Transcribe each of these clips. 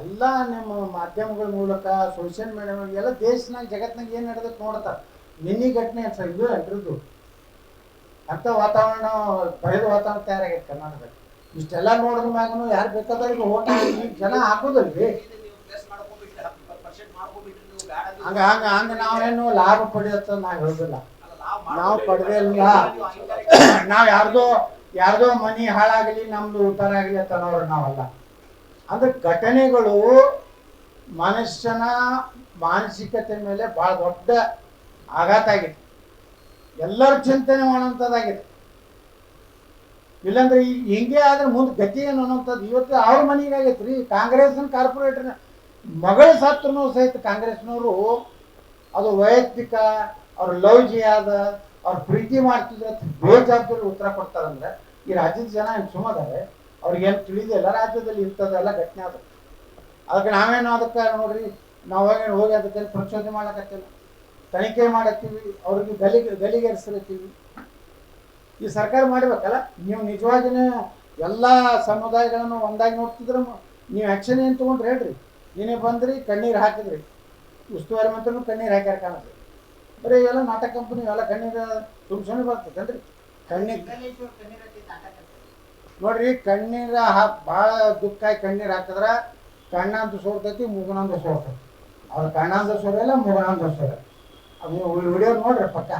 ಎಲ್ಲ ನಿಮ್ಮ ಮಾಧ್ಯಮಗಳ ಮೂಲಕ ಸೋಷಿಯಲ್ ಮೀಡಿಯಾ ಎಲ್ಲ ದೇಶನಾಗ, ಜಗತ್ನಾಗ ಏನು ನಡೆದಕ್ಕೆ ನೋಡ್ತಾರೆ ನಿನ್ನೆ ಘಟನೆ ಸರ್, ಇದು ಅದ್ರದ್ದು. ಅಂತ ವಾತಾವರಣ ಭಯದ ವಾತಾವರಣ ತಯಾರಾಗೈತೆ ಕರ್ನಾಟಕ ಇಷ್ಟೆಲ್ಲ ನೋಡಿದ ಮ್ಯಾಗೂ ಯಾರು ಬೇಕಾದವ್ರಿಗೆ ಓಟ್ ಜನ ಹಾಕೋದಲ್ರಿ? ಹಂಗ ಹಂಗ ಹಂಗ ನಾವೇನು ಲಾಭ ಪಡೆಯತ್ತ ನಾ ಹೇಳುದಿಲ್ಲ. ನಾವು ಪಡೆದೇ ಇಲ್ಲ. ನಾವ್ ಯಾರ್ದೋ ಯಾರ್ದೋ ಮನಿ ಹಾಳಾಗಲಿ, ನಮ್ದು ಉತ್ತರ ಆಗಲಿ ಅಂತ ನೋಡ್ರಿ ನಾವಲ್ಲ. ಅಂದ್ರೆ ಘಟನೆಗಳು ಮನುಷ್ಯನ ಮಾನಸಿಕತೆ ಮೇಲೆ ಬಹಳ ದೊಡ್ಡ ಆಘಾತ ಆಗಿದೆ. ಎಲ್ಲರೂ ಚಿಂತನೆ ಮಾಡುವಂಥದ್ದಾಗಿದೆ ಇಲ್ಲಾಂದ್ರೆ ಈ ಹಿಂಗೆ ಆದ್ರೆ ಮುಂದೆ ಗತಿ ಏನು ಅನ್ನೋಂಥದ್ದು ಇವತ್ತು ಅವ್ರ ಮನೆಗೆ ಆಗೈತೆ ರೀ, ಕಾಂಗ್ರೆಸ್ನ ಕಾರ್ಪೊರೇಟರ್ ಮಗಳ ಸಾತ್ರನೂ ಸಹಿತ ಕಾಂಗ್ರೆಸ್ನವರು ಅದು ವೈಯಕ್ತಿಕ, ಅವ್ರ ಲವ್ ಆದ, ಅವ್ರ ಪ್ರೀತಿ ಮಾಡ್ತಿದ್ರೆ ಬೇಜಾಬ್ದಾರಿ ಉತ್ತರ ಕೊಡ್ತಾರಂದ್ರೆ ಈ ರಾಜ್ಯದ ಜನ ಸುಮ್ಮದಾರೆ ಅವ್ರಿಗೇನು ತಿಳಿದಿಲ್ಲ ರಾಜ್ಯದಲ್ಲಿ ಇಂಥದ್ದೆಲ್ಲ ಘಟನೆ ಅದು. ಅದಕ್ಕೆ ನಾವೇನು ಅದಕ್ಕೆ ನೋಡ್ರಿ, ನಾವು ಹೋಗಿ ಹೋಗಿ ಅದಕ್ಕೆ ಪ್ರಚೋದನೆ ಮಾಡಕತ್ತಿಲ್ಲ. ತನಿಖೆ ಮಾಡತ್ತೀವಿ, ಅವ್ರಿಗೆ ಗಲಿಗೆ ಗಲಿಗೇರಿಸ್ಲತ್ತೀವಿ ಈ ಸರ್ಕಾರ ಮಾಡ್ಬೇಕಲ್ಲ? ನೀವು ನಿಜವಾಗಿನೇ ಎಲ್ಲ ಸಮುದಾಯಗಳನ್ನು ಒಂದಾಗಿ ನೋಡ್ತಿದ್ರೆ ನೀವು ಆ್ಯಕ್ಷನ್ ಏನು ತೊಗೊಂಡ್ರಿ ಹೇಳ್ರಿ. ನೀನೇ ಬಂದ್ರಿ, ಕಣ್ಣೀರು ಹಾಕಿದ್ರಿ. ಉಸ್ತುವಾರಿ ಮಂತ್ರಿನೂ ಕಣ್ಣೀರು ಹಾಕ್ಯಾರ ಕಾಣುತ್ತೆ ಬರೀ ಇವೆಲ್ಲ ನಾಟಕ ಕಂಪನಿ, ಇವೆಲ್ಲ ಕಣ್ಣೀರು ತುಂಬಿಸೋಣ ಬರ್ತೈತೇನ್ರಿ? ಕಣ್ಣೀರು ನೋಡ್ರಿ ಕಣ್ಣೀರ ಹಾ- ಭಾಳ ದುಃಖ ಕಣ್ಣೀರು ಹಾಕಿದ್ರ ಕಣ್ಣಂದು ಸೋರ್ತೈತಿ ಮೂಗನಂದು ಸೋರ್ತೈತಿ. ಅವ್ರ ಕಣ್ಣಂದು ಸೋರಿಲ್ಲ ಮೂಗನಂದು ಸೋರ. ಅದು ವಿಡಿಯೋ ನೋಡ್ರಿ ಪಕ್ಕ.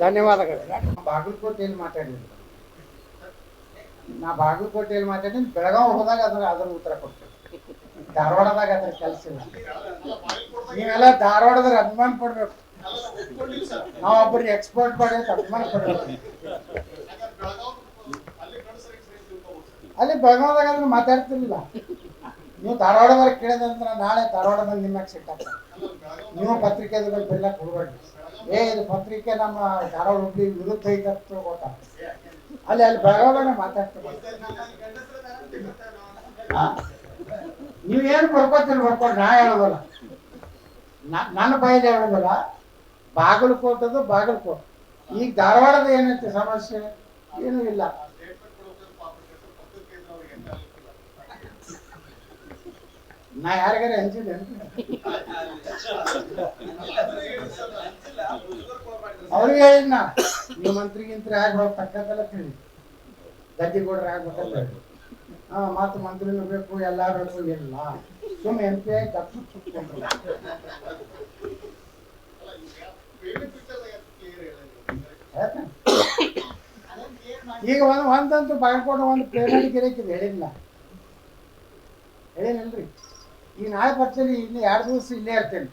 ಧನ್ಯವಾದಗಳು. ಬಾಗಲಕೋಟೆಯಲ್ಲಿ ಮಾತಾಡಿದ್ರು ನಾ ಬಾಗಲಕೋಟೆಯಲ್ಲಿ ಮಾತಾಡಿನಿ ಬೆಳಗಾವ್ ಹೋದಾಗ ಅದ್ರ ಅದ್ರ ಉತ್ತರ ಕೊಡ್ತೇವೆ ಧಾರವಾಡದಾಗ ಅದ್ರ ಕೆಲಸ ಇಲ್ಲ. ನೀವೆಲ್ಲ ಧಾರವಾಡದ ಅಭಿಮಾನ ಪಡ್ಬೇಕು. ನಾವು ಒಬ್ಬರಿಗೆ ಎಕ್ಸ್ಪರ್ಟ್ ಮಾಡಿ ಅಭಿಮಾನ ಪಡ್ಬೇಕು. ಅಲ್ಲಿ ಬೆಳಗಾವದಾಗ ಆದ್ರೆ ಮಾತಾಡ್ತಿರ್ಲಿಲ್ಲ. ನೀವು ಧಾರವಾಡದಲ್ಲಿ ಕೇಳಿದಂದ್ರೆ ನಾಳೆ ಧಾರವಾಡದಲ್ಲಿ ನಿಮ್ಮ ಸಿಟ್ಟಾಗ್ತದೆ ನೀವು ಪತ್ರಿಕೆ ಬೆಲ್ಲ ಕೊಡ್ಬೇಡಿ ಏ, ಇದು ಪತ್ರಿಕೆ ನಮ್ಮ ಧಾರವಾಡ ಹುಬ್ಳಿ ವಿರುದ್ಧ ಐತೆ ಅಂತ ಗೊತ್ತಾ ಅಲ್ಲಿ ಅಲ್ಲಿ ಬೆಳಗಾವದಾಗ ಮಾತಾಡ್ತೀವಿ ನೀವು ಏನು ಬರ್ಕೋತೀರಿ ಬರ್ಕೊಂಡು ನಾ ಹೇಳೋದಲ್ಲ. ನನ್ನ ಬಾಯಲ್ಲಿ ಹೇಳೋದಲ್ಲ, ಬಾಗಲಕೋಟದು ಬಾಗಲಕೋಟ. ಈಗ ಧಾರವಾಡದ ಏನೈತೆ ಸಮಸ್ಯೆ? ಏನೂ ಇಲ್ಲ. ನಾ ಯಾರಿಗಾರ ಹಂಚಿದ್ದೇನೆ ಅವ್ರಿಗೆ ಹೇಳಿದ್ನ ನೀವು ಮಂತ್ರಿಗಿಂತ ಗಿಂತ್ರಿ ಆಗ್ಬೇಕು ತಕ್ಕಂತೆಲ್ಲ ತಿಳಿ ಗದ್ದಿಗೌಡ್ರ ಆಗ್ಬೇಕಂತ ಹೇಳಿ. ಹಾ, ಮಾತು ಮಂತ್ರಿನೂ ಬೇಕು ಎಲ್ಲ ಇಲ್ಲ. ಸುಮ್ಮನೆ ಎಂ ಪಿ. ಈಗ ಒಂದು ಒಂದಂತೂ ಬಾಗಲಕೋಟ ಒಂದು ಪೇಮೆಂಟ್ ಗಿರಕಿದೆ ಹೇಳಿಲ್ಲ. ಹೇಳಿಲ್ಲರಿ ಈ ನಾಳೆ ಬರ್ತೀನಿ ಇಲ್ಲಿ ಎರಡು ದಿವಸ ಇಲ್ಲೇ ಇರ್ತೇನೆ.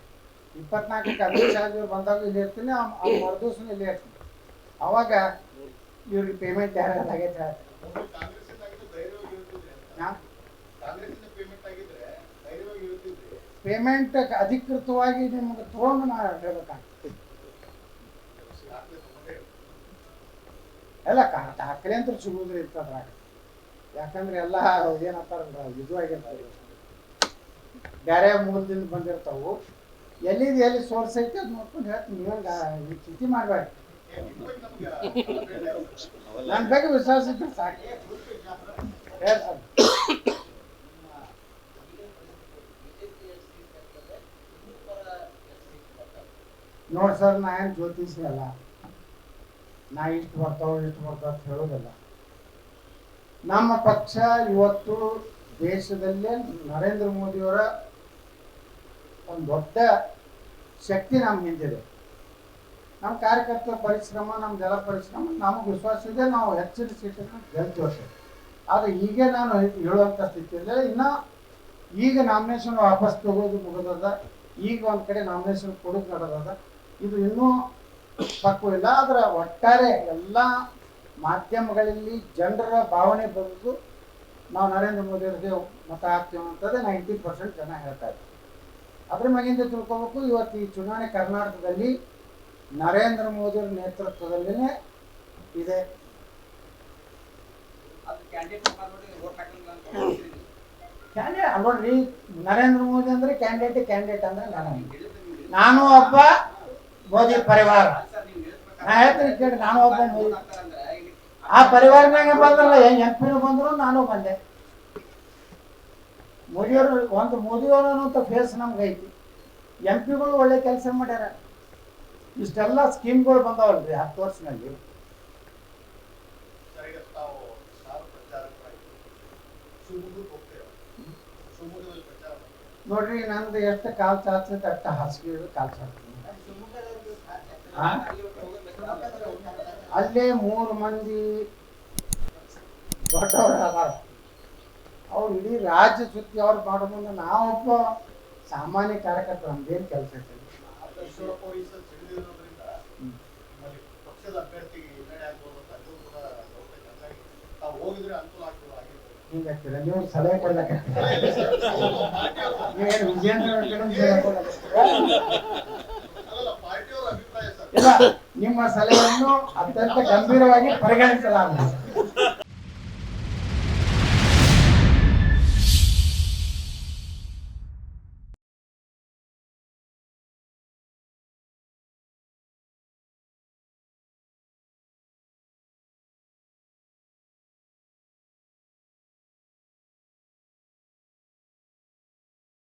ಇಪ್ಪತ್ನಾಲ್ಕಕ್ಕೆ ಅದೇ ಶಾ ಅವ್ರು ಬಂದಾಗ ಇಲ್ಲೇ ಇರ್ತೀನಿ ಮರು ದಿವಸ ಇಲ್ಲೇ ಇರ್ತೀನಿ. ಅವಾಗ ಇವ್ರಿಗೆ ಪೇಮೆಂಟ್ ಯಾರು ಆಗೈತೆ ಪೇಮೆಂಟ್ ಅಧಿಕೃತವಾಗಿ ನಿಮ್ಗೆ ತೊಗೊಂಡು ನಾವು ಹೇಳ್ಬೇಕಾಗ್ತದೆ. ಎಲ್ಲ ದಾಖಲೆ ಅಂತ ಸಿಗುವುದ್ರೆ ಇರ್ತದ್ರಾಗ ಯಾಕಂದ್ರೆ ಎಲ್ಲ ಏನಂತಾರಲ್ಲ ಇದು ಬೇರೆ ಮೂಲದಿಂದ ಬಂದಿರ್ತಾವು. ಎಲ್ಲಿ ಎಲ್ಲಿ ಸೋರ್ಸ್ ಐತೆ ಅದು ನೋಡ್ಕೊಂಡು ಹೇಳ್ತೀನಿ. ನೀವಂಗ ಚಿಂತೆ ಮಾಡಬೇಡಿ. ನನ್ನ ಬಗ್ಗೆ ವಿಶ್ವಾಸ ಇದ್ರೆ ಸಾಕು. ಹೇಳ್ತಾರೆ ನೋಡಿ ಸರ್, ನಾ ಏನು ಜ್ಯೋತಿಷಿ ಅಲ್ಲ. ನಾ ಇಷ್ಟು ಬರ್ತಾವ ಇಷ್ಟು ಬರ್ತಾವ ಅಂತ ಹೇಳೋದಿಲ್ಲ ನಮ್ಮ ಪಕ್ಷ ಇವತ್ತು ದೇಶದಲ್ಲೇ ನರೇಂದ್ರ ಮೋದಿಯವರ ಒಂದು ದೊಡ್ಡ ಶಕ್ತಿ ನಮ್ಮ ಹಿಂದಿದೆ. ನಮ್ಮ ಕಾರ್ಯಕರ್ತರ ಪರಿಶ್ರಮ, ನಮ್ಮ ಜಲ ಪರಿಶ್ರಮ, ನಮಗೆ ವಿಶ್ವಾಸ ಇದೆ, ನಾವು ಹೆಚ್ಚಿನ ಸೀಟನ್ನು ಗೆಲ್ತೀವಿ ಆದರೆ ಈಗ ನಾನು ಹೇಳುವಂಥ ಸ್ಥಿತಿಯಲ್ಲಿ ಇನ್ನು ಈಗ ನಾಮಿನೇಷನ್ ವಾಪಸ್ ತಗೋದು ಮುಗಿದದ, ಈಗ ಒಂದು ಕಡೆ ನಾಮಿನೇಷನ್ ಕೊಡೋದು ನಡೆದದ, ಇದು ಇನ್ನೂ ಪಕ್ವವಿಲ್ಲ ಅದರ ಒಟ್ಟಾರೆ ಎಲ್ಲ ಮಾಧ್ಯಮಗಳಲ್ಲಿ ಜನರ ಭಾವನೆ ಬರೋದು ನಾವು ನರೇಂದ್ರ ಮೋದಿ ಅವರಿಗೆ ಮತ ಹಾಕ್ತೀವಿ ಅಂತಂದ್ರೆ ನೈಂಟಿ ಪರ್ಸೆಂಟ್ ಜನ ಹೇಳ್ತಾ ಇದ್ದಾರೆ. ಅದ್ರ ಮಗಿಂದ ತಿಳ್ಕೊಬೇಕು ಇವತ್ತು ಈ ಚುನಾವಣೆ ಕರ್ನಾಟಕದಲ್ಲಿ ನರೇಂದ್ರ ಮೋದಿ ಅವ್ರ ನೇತೃತ್ವದಲ್ಲೇ ಇದೆ. ಕ್ಯಾಂಡಿಡೇಟ್ ನೋಡ್ರಿ ನರೇಂದ್ರ ಮೋದಿ ಅಂದ್ರೆ ಕ್ಯಾಂಡಿಡೇಟ್ ಕ್ಯಾಂಡಿಡೇಟ್ ಅಂದ್ರೆ ನಾನು. ನಾನು ಒಬ್ಬ ಮೋದಿ ಪರಿವಾರ. ನಾ ಹೇಳ್ತೀನಿ ಕೇಳಿ, ನಾನು ಒಬ್ಬ ಮೋದಿ. ಆ ಪರಿವಾರನಾಗ ಬಂದ್ರಲ್ಲ ಹೆಂಗ್ ಎಂ ಪಿನೂ ಬಂದ್ರು, ನಾನು ಬಂದೆ. ಮೋದಿಯವರು, ಒಂದು ಮೋದಿಯವರು ಅನ್ನೋಂಥ ಫೇಸ್ ನಮ್ಗೆ ಐತಿ. ಎಂ ಪಿಗಳು ಒಳ್ಳೆ ಕೆಲಸ ಮಾಡ್ಯಾರ. ಇಷ್ಟೆಲ್ಲ ಸ್ಕೀಮ್ಗಳು ಬಂದಾವಲ್ರಿ ಹತ್ತು ವರ್ಷನಲ್ಲಿ? ನೋಡ್ರಿ, ನಂದು ಎಷ್ಟು ಕಾಲು ಚಾಚತ್ತೆ ಅಷ್ಟ ಹಾಸಿಗೆ ಕಾಲು ಚಾಚ್ತೀನಿ? ಅಲ್ಲೇ ಮೂರು ಮಂದಿ ದೊಡ್ಡವರು ಅದಾರ. ಅವ್ರು ಇಡೀ ರಾಜ್ಯ ಸುತ್ತಿ ಅವ್ರು ಮಾಡೋದ್ರಿಂದ ನಾವೊಬ್ಬ ಸಾಮಾನ್ಯ ಕಾರ್ಯಕರ್ತರು ನಮ್ದೇನು ಕೆಲಸ ಐತೆ? ಈಶ್ವರಪ್ಪ ಅವರು ಈ ಸಲ ಸಿಡಿದಿರೋದ್ರಿಂದ ನಿಮ್ಮಲ್ಲಿ ನಿಮ್ಮ ಸಲಹೆಯನ್ನು ಅತ್ಯಂತ ಗಂಭೀರವಾಗಿ ಪರಿಗಣಿಸಲಾಗುತ್ತದೆ